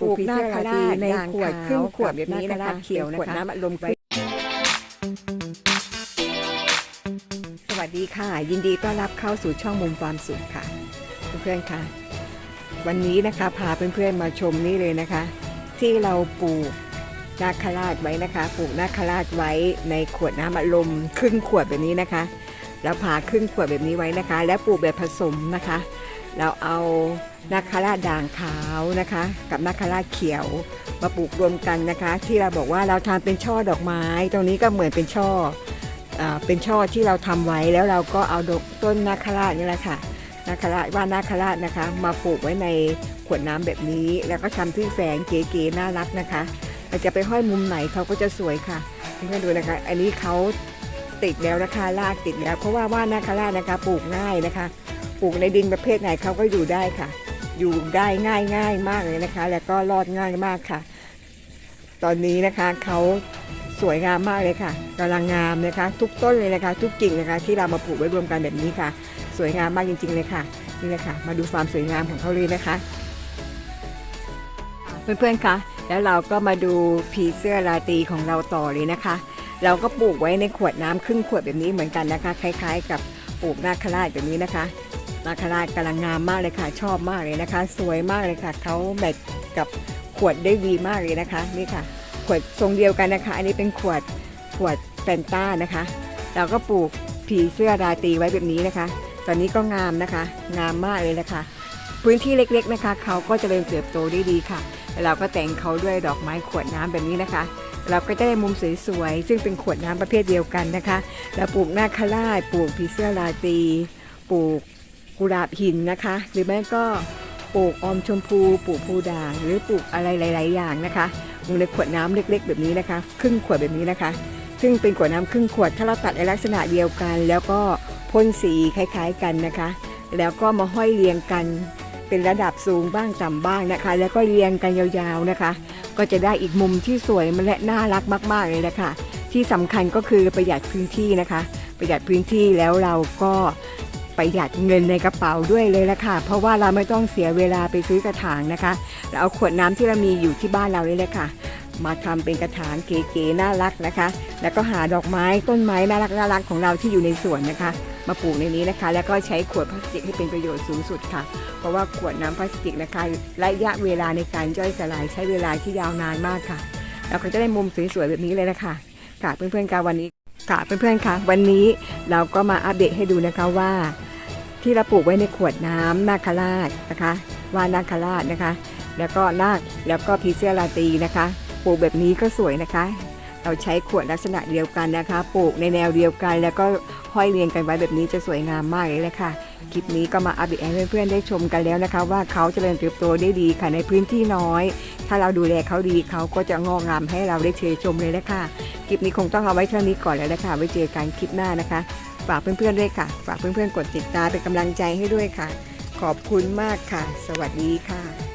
ปลูกนาคราชในขวดครึ่งขวดแบบนี้นะคะเขียวเป็นนะขวดคะน้ำอัดลมไว้สวัสดีค่ะ ยินดีต้อนรับเข้าสู่ช่องมุมความสุขค่ะ เพื่อนๆค่ะ วันนี้นะคะพาเพื่อนๆมาชมนี่เลยนะคะ ที่เราปลูกนาคราชไว้นะคะปลูกนาคราชไว้ในขวดน้ำอัดลมครึ่งขวดแบบนี้นะคะ แล้วผ่าครึ่งขวดแบบนี้ไว้นะคะ แล้วปลูกแบบผสมนะคะ เราเอานาคาราด่างขาวนะคะ กับนาคาราเขียวมาปลูกรวมกันนะคะ ที่เราบอกว่าเราทำเป็นช่อดอกไม้ ตรงนี้ก็เหมือนเป็นช่ออเป็นช่อที่เราทำไว้แล้วเราก็เอาดอกต้นนาคารานี่แหละค่ะนาคาราว่านาคารานะคะ มาปลูกไว้ในขวดน้ำแบบนี้ แล้วก็ทำที่แฝงเก๋ๆน่ารักนะคะเราจะไปห้อยมุมไหนเขาก็จะสวยค่ะเพื่อนๆดูนะคะ อันนี้เขาติดแล้วนะคะรากติดแล้ว เพราะว่าว่านาคารานะคะปลูกง่ายนะคะ ปลูกในดินประเภทไหนเขาก็อยู่ได้ค่ะ อยู่ได้ง่ายง่ายมากเลยนะคะ แล้วก็รอดง่ายมากค่ะ ตอนนี้นะคะเขาสวยงามมากเลยค่ะกำลังงามนะคะ ทุกต้นเลยนะคะ ทุกกิ่งนะคะ ที่เรามาปลูกไว้รวมกันแบบนี้ค่ะ สวยงามมากจริง ๆ เลยค่ะนี่เลยค่ะ มาดูความสวยงามของเขาเลยนะคะเพื่อนๆคะแล้วเราก็มาดูผีเสื้อราตีของเราต่อเลยนะคะ เราก็ปลูกไว้ในขวดน้ำครึ่งขวดแบบนี้เหมือนกันนะคะ คล้าย ๆ กับปลูกนาคราชแบบนี้นะคะ นาครากำลังงามมากเลยค่ะ ชอบมากเลยนะคะ สวยมากเลยค่ะเขาแมทกับขวดได้ดีมากเลยนะคะนี่ค่ะ ขวดทรงเดียวกันนะคะ อันนี้เป็นขวดขวดแฟนต้านะคะ เราก็ปลูกผีเสื้อราตีไว้แบบนี้นะคะ ตอนนี้ก็งามนะคะ งามมากเลยนะคะ พื้นที่เล็กๆนะคะ เขาก็จเจริญเติบโตได้ดีค่ะ เราก็แต่งเขาด้วยดอกไม้ขวดน้ำแบบนี้นะคะ เราก็จะได้มุมสวยๆซึ่งเป็นขวดน้ำประเภทเดียวกันนะคะ เราปลูกนาคราชปลูกผีเสื้อราตีปลูก กุหลาบหินนะคะ หรือไม่ก็ปลูกออมชมพูปลูกพูด่างหรือปลูกอะไรหลาย ๆ อย่างนะคะลงในขวดน้ำเล็ก ๆ แบบนี้นะคะ ครึ่งขวดแบบนี้นะคะ ซึ่งเป็นขวดน้ำครึ่งขวดถ้าเราตัดในลักษณะเดียวกัน แล้วก็พ่นสีคล้าย ๆ กันนะคะ แล้วก็มาห้อยเรียงกันเป็นระดับสูงบ้างต่ำบ้างนะคะ แล้วก็เรียงกันยาวๆนะคะ ก็จะได้อีกมุมที่สวยและน่ารักมาก ๆ เลยนะคะที่สำคัญก็คือประหยัดพื้นที่นะคะ ประหยัดพื้นที่แล้วเราก็ ประหยัดเงินในกระเป๋าด้วยเลยละค่ะ เพราะว่าเราไม่ต้องเสียเวลาไปซื้อกระถางนะคะเราเอาขวดน้ำที่เรามีอยู่ที่บ้านเราเลยเลยค่ะ มาทำเป็นกระถางเก๋ๆน่ารักนะคะ แล้วก็หาดอกไม้ต้นไม้น่ารักน่ารักของเราที่อยู่ในสวนนะคะ มาปลูกในนี้นะคะ แล้วก็ใช้ขวดพลาสติกให้เป็นประโยชน์สูงสุดค่ะ เพราะว่าขวดน้ำพลาสติกนะคะระยะเวลาในการย่อยสลายใช้เวลาที่ยาวนานมากค่ะเราก็จะได้มุมสวยๆแบบนี้เลยนะคะค่ะเพื่อนๆค่ะวันนี้ ค่ะเพื่อนๆค่ะวันนี้เราก็มาอัปเดตให้ดูนะคะว่า ที่เราปลูกไว้ในขวดน้ำนาคราชนะคะ ว่านาคราชนะคะ แล้วก็นาคแล้วก็พีเสื้อราตีนะคะปลูกแบบนี้ก็สวยนะคะ เราใช้ขวดลักษณะเดียวกันนะคะ ปลูกในแนวเดียวกัน แล้วก็ห้อยเรียงกันไว้แบบนี้จะสวยงามมากเลยแหละค่ะคลิปนี้ก็มาอัปเดตให้เพื่อนๆได้ชมกันแล้วนะคะ ว่าเขาเจริญเติบโตได้ดีค่ะในพื้นที่น้อย ถ้าเราดูแลเขาดีเขาก็จะงอกงามให้เราได้เชยชมเลยแหละค่ะ ลิปนี้คงต้องเอาไว้เท่านี้ก่อนแล้วนะคะ ไว้เจอกันคลิปหน้านะคะ ฝากเพื่อนๆด้วยค่ะ ฝากเพื่อนๆกดติดตามเป็นกำลังใจให้ด้วยค่ะ ขอบคุณมากค่ะ สวัสดีค่ะ